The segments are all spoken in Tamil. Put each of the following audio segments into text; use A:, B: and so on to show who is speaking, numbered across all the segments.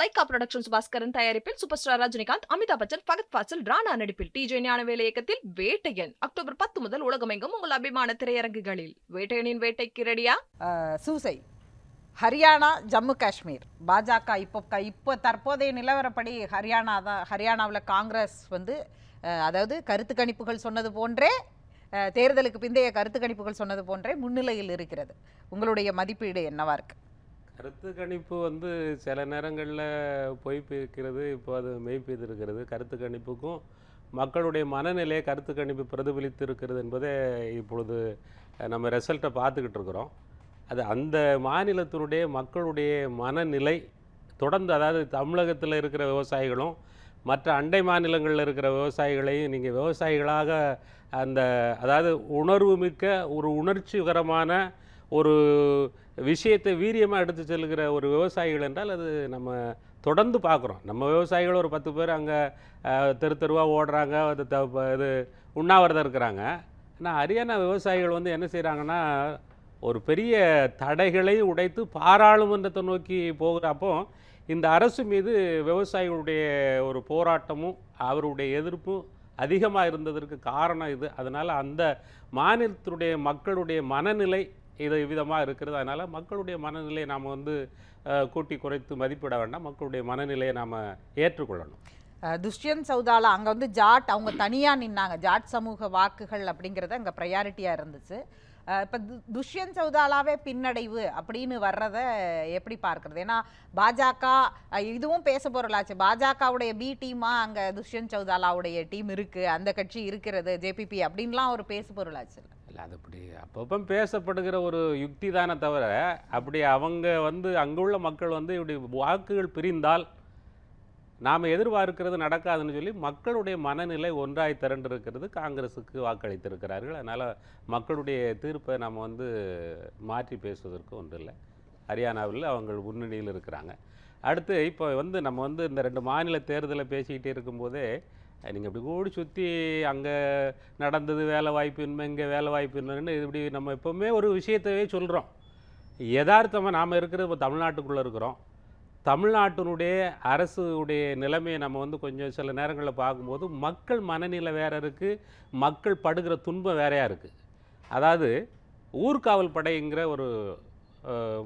A: லைகா ப்ரொடக்ஷன்ஸ் பாஸ்கரன் தயாரிப்பில் சூப்பர் ஸ்டார் ரஜினிகாந்த் அமிதாப் பச்சன் பகத் பாசல் ராணா நடிப்பில் டிஜே ஞானவேல இயக்கத்தில் வேட்டையன். அக்டோபர் பத்து முதல் உலகமெங்கும் உங்கள் அபிமான திரையரங்குகளில். வேட்டையனின் வேட்டைக்கு ரெடியா
B: சூசை. ஹரியானா ஜம்மு காஷ்மீர். பாஜக இப்போ இப்போ தற்போதைய நிலவரப்படி ஹரியானா தான் ஹரியானாவில் காங்கிரஸ் வந்து அதாவது கருத்து கணிப்புகள் சொன்னது போன்றே தேர்தலுக்கு பிந்தைய கருத்து கணிப்புகள் சொன்னது போன்றே முன்னிலையில் இருக்கிறது. உங்களுடைய மதிப்பீடு என்னவா இருக்குது
C: கருத்து கணிப்பு வந்து சில நேரங்களில் பொய்ப்பிருக்கிறது இருக்கிறது இப்போ அது மெய் இருக்கிறது கருத்து கணிப்புக்கும் மக்களுடைய மனநிலையை கருத்து கணிப்பு பிரதிபலித்து இருக்கிறது என்பதே இப்பொழுது நம்ம ரிசல்ட்டை பார்த்துக்கிட்டு இருக்கிறோம். அது அந்த மாநிலத்தினுடைய மக்களுடைய மனநிலை தொடர்ந்து அதாவது தமிழகத்தில் இருக்கிற விவசாயிகளும் மற்ற அண்டை மாநிலங்களில் இருக்கிற விவசாயிகளையும் நீங்கள் விவசாயிகளாக அந்த அதாவது உணர்வு மிக்க ஒரு உணர்ச்சிகரமான ஒரு விஷயத்தை வீரியமாக எடுத்து செல்கிற ஒரு விவசாயிகள் என்றால் அது நம்ம தொடர்ந்து பார்க்குறோம். நம்ம விவசாயிகள் ஒரு பத்து பேர் அங்கே தெரு தெருவாக ஓடுறாங்க அது த ப- இது உண்ணாவிரதம் இருக்கிறாங்க. ஆனால் ஹரியானா விவசாயிகள் வந்து என்ன செய்கிறாங்கன்னா ஒரு பெரிய தடைகளை உடைத்து பாராளுமன்றத்தை நோக்கி போகிறப்போ இந்த அரசு மீது விவசாயிகளுடைய ஒரு போராட்டமும் அவருடைய எதிர்ப்பும் அதிகமாக இருந்ததற்கு காரணம் இது. அதனால் அந்த மாநிலத்தினுடைய மக்களுடைய மனநிலை இது விதமாக இருக்கிறது. அதனால் மக்களுடைய மனநிலையை நாம் வந்து கூட்டி குறைத்து மதிப்பிட வேண்டாம். மக்களுடைய மனநிலையை நாம் ஏற்றுக்கொள்ளணும்.
B: துஷ்யந்த் சௌதாலா அங்கே வந்து ஜாட் அவங்க தனியாக நின்னாங்க. ஜாட் சமூக வாக்குகள் அப்படிங்கிறது அங்கே ப்ரையாரிட்டியாக இருந்துச்சு. இப்போ துஷ்யந்த் சௌதாலாவே பின்னடைவு அப்படின்னு வர்றத எப்படி பார்க்குறது? ஏன்னா பாஜக இதுவும் பேச பொருளாச்சு பாஜகவுடைய பி டீமாக அங்கே துஷ்யந்த் சௌதாலாவுடைய டீம் இருக்குது அந்த கட்சி இருக்கிறது ஜேபிபி அப்படின்லாம் ஒரு பேசு பொருளாச்சு
C: இல்லை அது அப்படி அப்பப்போ பேசப்படுகிற ஒரு யுக்தி தானே தவிர அப்படி அவங்க வந்து அங்குள்ள மக்கள் வந்து இப்படி வாக்குகள் பிரிந்தால் நாம் எதிர்பார்க்கிறது நடக்காதுன்னு சொல்லி மக்களுடைய மனநிலை ஒன்றாய் திரண்டிருக்கிறது காங்கிரஸுக்கு வாக்களித்திருக்கிறார்கள். அதனால் மக்களுடைய தீர்ப்பை நம்ம வந்து மாற்றி பேசுவதற்கு ஒன்றில்லை. ஹரியானாவில் அவங்க முன்னணியில் இருக்கிறாங்க. அடுத்து இப்போ வந்து நம்ம வந்து இந்த ரெண்டு மாநில தேர்தலை பேசிக்கிட்டே இருக்கும்போதே நீங்கள் இப்படி கூடி சுற்றி அங்கே நடந்தது வேலை வாய்ப்பின்மை இங்கே வேலை வாய்ப்பின்மைன்னு இப்படி நம்ம எப்போவுமே ஒரு விஷயத்தவே சொல்கிறோம் யதார்த்தமாக நாம் இருக்கிறது இப்போ தமிழ்நாட்டுக்குள்ளே இருக்கிறோம். தமிழ்நாட்டினுடைய அரசுடைய நிலைமையை நம்ம வந்து கொஞ்சம் சில நேரங்களில் பார்க்கும்போது மக்கள் மனநிலை வேற இருக்குது மக்கள் படுகிற துன்பம் வேறையாக இருக்குது அதாவது ஊர்காவல் படைங்கிற ஒரு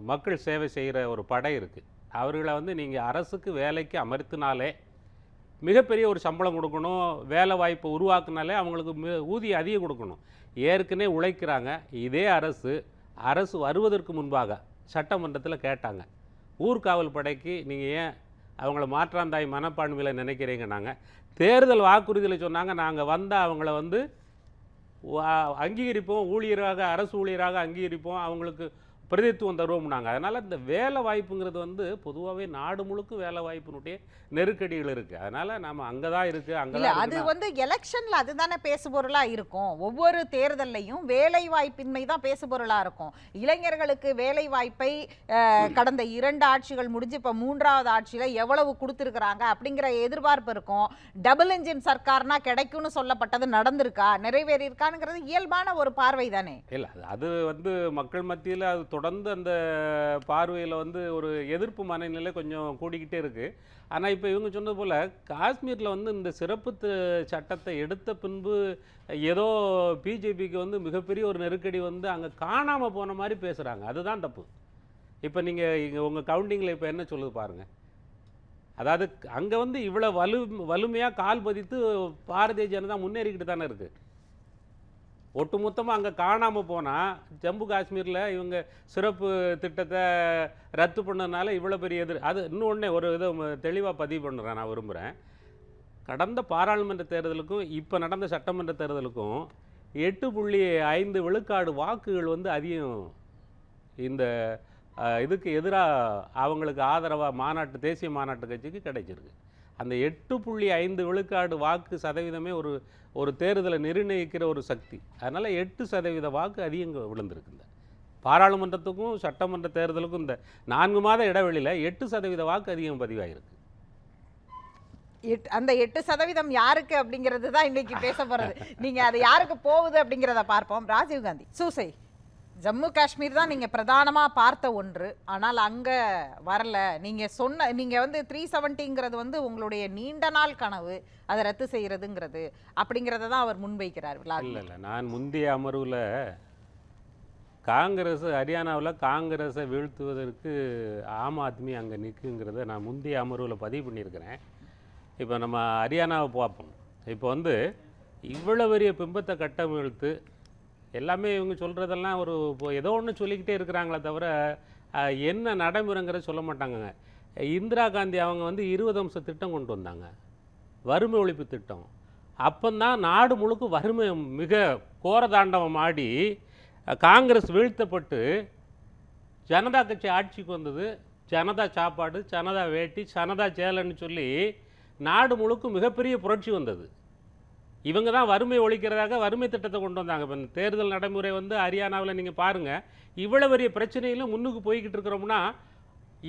C: மக்கள் சேவை செய்கிற ஒரு படை இருக்குது அவர்களை வந்து நீங்கள் அரசுக்கு வேலைக்கு அமர்த்தினாலே மிகப்பெரிய ஒரு சம்பளம் கொடுக்கணும் வேலை வாய்ப்பை உருவாக்குனாலே அவங்களுக்கு ஊதியம் அதிகம் கொடுக்கணும். ஏற்கனவே உழைக்கிறாங்க. இதே அரசு அரசு வருவதற்கு முன்பாக சட்டமன்றத்தில் கேட்டாங்க. ஊர்காவல் படைக்கு நீங்கள் ஏன் அவங்கள மாற்றாந்தாய் மனப்பான்மையில் நினைக்கிறீங்க நாங்கள் தேர்தல் வாக்குறுதியில் சொன்னாங்க. நாங்கள் வந்தால் அவங்கள வந்து அங்கீகரிப்போம். ஊழியராக அரசு ஊழியராக அங்கீகரிப்போம். அவங்களுக்கு பிரதித்துவம் தருவோம்னாங்க அதனால் இந்த வேலை வாய்ப்புங்கிறது வந்து பொதுவாகவே நாடு முழுக்க வேலை வாய்ப்பினுடைய நெருக்கடிகள் இருக்குது அதனால் நாம் அங்கே தான் இருக்குது அங்கே
B: அது வந்து எலெக்ஷன்ல அதுதானே பேசு பொருளா இருக்கும். ஒவ்வொரு தேர்தல்லையும் வேலை வாய்ப்பின்மை தான் பேசு பொருளா இருக்கும். இளைஞர்களுக்கு வேலை வாய்ப்பை கடந்த இரண்டு ஆட்சிகள் முடிஞ்சு இப்ப மூன்றாவது ஆட்சியில எவ்வளவு கொடுத்துருக்குறாங்க அப்படிங்கிற எதிர்பார்ப்பு இருக்கும். டபுள் இன்ஜின் சர்க்கார்னா கிடைக்கும்னு சொல்லப்பட்டது நடந்திருக்கா? நிறைவேறி இருக்காங்கிறது இயல்பான ஒரு பார்வை தானே
C: இல்லை அது- அது வந்து மக்கள் மத்தியில் அது தொடர்ந்து அந்த பார்வையில் வந்து ஒரு எதிர்ப்பு மனநிலை கொஞ்சம் கூடிக்கிட்டே இருக்குது ஆனால் இப்போ இவங்க சொன்னது போல் காஷ்மீரில் வந்து இந்த சிறப்பு சட்டத்தை எடுத்த பின்பு ஏதோ பிஜேபிக்கு வந்து மிகப்பெரிய ஒரு நெருக்கடி வந்து அங்கே காணாமல் போன மாதிரி பேசுகிறாங்க அதுதான் தப்பு. இப்போ நீங்கள் இங்கே உங்கள் கவுண்டிங்கில் இப்போ என்ன சொல்லுது பாருங்கள் அதாவது அங்கே வந்து இவ்வளோ வலு வலிமையாக கால் பதித்து பாரதிய ஜனதா முன்னேறிக்கிட்டு தானே இருக்குது ஒட்டுமொத்தமாக அங்கே காணாமல் போனால் ஜம்மு காஷ்மீரில் இவங்க சிறப்பு திட்டத்தை ரத்து பண்ணதுனால இவ்வளோ பெரிய எதிர் அது இன்னொன்று ஒரு இதை தெளிவாக பதிவு பண்ணுறேன் நான் விரும்புகிறேன் கடந்த பாராளுமன்ற தேர்தலுக்கும் இப்போ நடந்த சட்டமன்ற தேர்தலுக்கும் எட்டு புள்ளி ஐந்து விழுக்காடு வாக்குகள் வந்து அதிகம். இந்த இதுக்கு எதிராக அவங்களுக்கு ஆதரவாக மாநாட்டு தேசிய மாநாட்டு கட்சிக்கு கிடைச்சிருக்கு. அந்த எட்டு புள்ளி ஐந்து விழுக்காடு வாக்கு சதவீதமே ஒரு ஒரு தேர்தலை நிர்ணயிக்கிற ஒரு சக்தி. அதனால் எட்டு சதவீத வாக்கு அதிகம் விழுந்திருக்கு இந்த பாராளுமன்றத்துக்கும் சட்டமன்ற தேர்தலுக்கும் இந்த நான்கு மாத இடைவெளியில் எட்டு சதவீத வாக்கு அதிகம் பதிவாயிருக்கு.
B: எட்- அந்த எட்டு சதவீதம் யாருக்கு அப்படிங்கிறது தான் இன்னைக்கு பேச போகிறது நீங்கள் அது யாருக்கு போகுது அப்படிங்கிறத பார்ப்போம். ராஜீவ் காந்தி சூசை. ஜம்மு காஷ்மீர் தான் நீங்கள் பிரதானமாக பார்த்த ஒன்று. ஆனால் அங்கே வரல. நீங்கள் சொன்ன நீங்கள் வந்து த்ரீ செவன்ட்டிங்கிறது வந்து உங்களுடைய நீண்ட நாள் கனவு. அதை ரத்து செய்கிறதுங்கிறது அப்படிங்கிறத தான் அவர் முன்வைக்கிறார்
C: இல்லை இல்லை. நான் முந்தைய அமர்வில் காங்கிரஸ் ஹரியானாவில் காங்கிரஸை வீழ்த்துவதற்கு ஆம் ஆத்மி அங்கே நிற்குங்கிறத நான் முந்தைய அமர்வில் பதிவு பண்ணியிருக்கிறேன். இப்போ நம்ம ஹரியானாவை பார்ப்போம். இப்போ வந்து இவ்வளோ பெரிய பிம்பத்தை கட்டமிழ்த்து எல்லாமே இவங்க சொல்கிறதெல்லாம் ஒரு இப்போ ஏதோ ஒன்று சொல்லிக்கிட்டே இருக்கிறாங்களே தவிர என்ன நடைமுறைங்கிறத சொல்ல மாட்டாங்கங்க. இந்திரா காந்தி அவங்க வந்து இருபது அம்ச திட்டம் கொண்டு வந்தாங்க. வறுமை ஒழிப்பு திட்டம். அப்போந்தான் நாடு முழுக்க வறுமை மிக கோரதாண்டவம் ஆடி காங்கிரஸ் வீழ்த்தப்பட்டு ஜனதா கட்சி ஆட்சிக்கு வந்தது. ஜனதா சாப்பாடு ஜனதா வேட்டி ஜனதா சேலன்னு சொல்லி நாடு முழுக்க மிகப்பெரிய புரட்சி வந்தது. இவங்க தான் வறுமை ஒழிக்கிறதாக வறுமை திட்டத்தை கொண்டு வந்தாங்க. இப்போ தேர்தல் நடைமுறை வந்து ஹரியானாவில் நீங்கள் பாருங்கள் இவ்வளோ பெரிய பிரச்சனையிலும் முன்னுக்கு போய்கிட்டு இருக்கிறோம்னா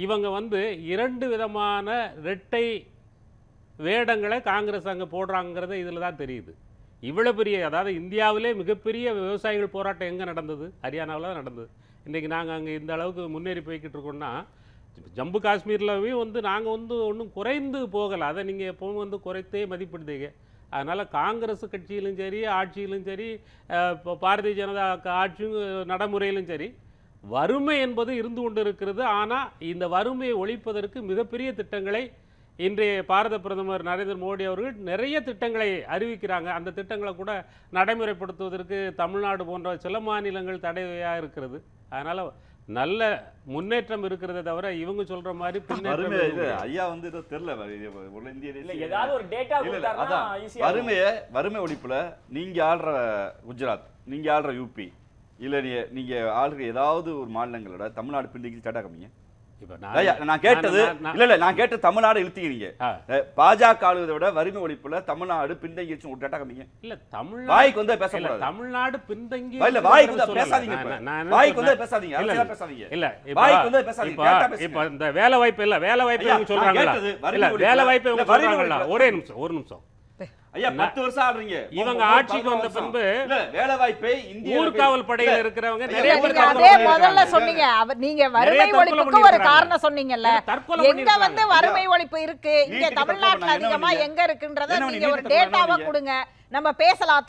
C: இவங்க வந்து இரண்டு விதமான ரெட்டை வேடங்களை காங்கிரஸ் அங்கே போடுறாங்கிறத இதில் தான் தெரியுது. இவ்வளோ பெரிய அதாவது இந்தியாவிலே மிகப்பெரிய விவசாயிகள் போராட்டம் எங்கே நடந்தது? ஹரியானாவில் தான் நடந்தது. இன்றைக்கி நாங்கள் அங்கே இந்த அளவுக்கு முன்னேறி போய்கிட்டு இருக்கோம்னா ஜம்மு காஷ்மீர்லயும் வந்து நாங்கள் வந்து ஒன்றும் குறைந்து போகலை. அதை நீங்கள் எப்பவும் வந்து குறைத்தே மதிப்பிடுதீங்க. அதனால் காங்கிரஸ் கட்சியிலும் சரி ஆட்சியிலும் சரி இப்போ பாரதிய ஜனதா ஆட்சியும் நடைமுறையிலும் சரி வறுமை என்பது இருந்து கொண்டு இருக்கிறது ஆனால் இந்த வறுமையை ஒழிப்பதற்கு மிகப்பெரிய திட்டங்களை இன்றைய பாரத பிரதமர் நரேந்திர மோடி அவர்கள் நிறைய திட்டங்களை அறிவிக்கிறாங்க. அந்த திட்டங்களை கூட நடைமுறைப்படுத்துவதற்கு தமிழ்நாடு போன்ற சில மாநிலங்கள் தடையாக இருக்கிறது. அதனால் நல்ல முன்னேற்றம் இருக்கிறதே தவிர இவங்க சொல்ற மாதிரி
D: வறுமை இது. ஐயா வந்து இது தெரியல உள்ள இந்திய
E: ஏதாவது ஒரு டேட்டா
D: அதான். வறுமையை வறுமை ஒழிப்புல நீங்க ஆள்ற குஜராத் நீங்க ஆள்ற யூபி இல்ல நீ நீங்க ஆள்ற ஏதாவது ஒரு மாநிலங்களோட தமிழ்நாடு பின்தங்கி
C: இப்ப
D: ஐயா,
C: நான்
D: கேட்டது இல்ல இல்ல நான் கேட்ட தமிழ்நாடு. அஹ், பாஜக ஆளுவதை விட வறுமை ஒழிப்புல தமிழ்நாடு பின்தங்கிச்சு ஒரு டேட்டா கம்மிங்க
C: இல்ல தமிழ்நாடு
D: வாய்க்கு வந்து பேசக்கூடாது
C: தமிழ்நாடு பிந்தங்கி
D: இல்ல வாய்க்கு வந்து. பேசாதீங்க வாய்க்கு வந்து? பேசாதீங்க.
C: இல்ல.
D: பேசாதீங்க.
C: இல்ல
D: வாய்க்கு வந்து பேசாதீங்க,
C: இப்ப இந்த வேலை வாய்ப்பு இல்ல வேலை வாய்ப்பு
D: வறுமை
C: இல்ல வேலை வாய்ப்பு
D: ஒழிப்புல-
C: ஒரே நிமிஷம் ஒரு நிமிஷம்.
D: ஐயா பத்து வருஷம் ஆடுறீங்க
C: இவங்க ஆட்சிக்கு வந்த. பின்பு
D: இல்ல வேலை வாய்ப்பை இந்திய
C: ஊர்காவல் படையில இருக்கிறவங்க நிறைய பேர்
B: அதே. முதல்ல சொன்னீங்க அவர் நீங்க வறுமை ஒழிப்புக்கு ஒரு. காரணம் சொன்னீங்கல்ல. எங்க. வந்து வறுமை ஒழிப்பு இருக்கு? இங்க தமிழ்நாட்டுல அதிகமா? எங்க இருக்குன்றத நீங்க ஒரு டேட்டாவை கொடுங்க. நம்ம பேசலாம்.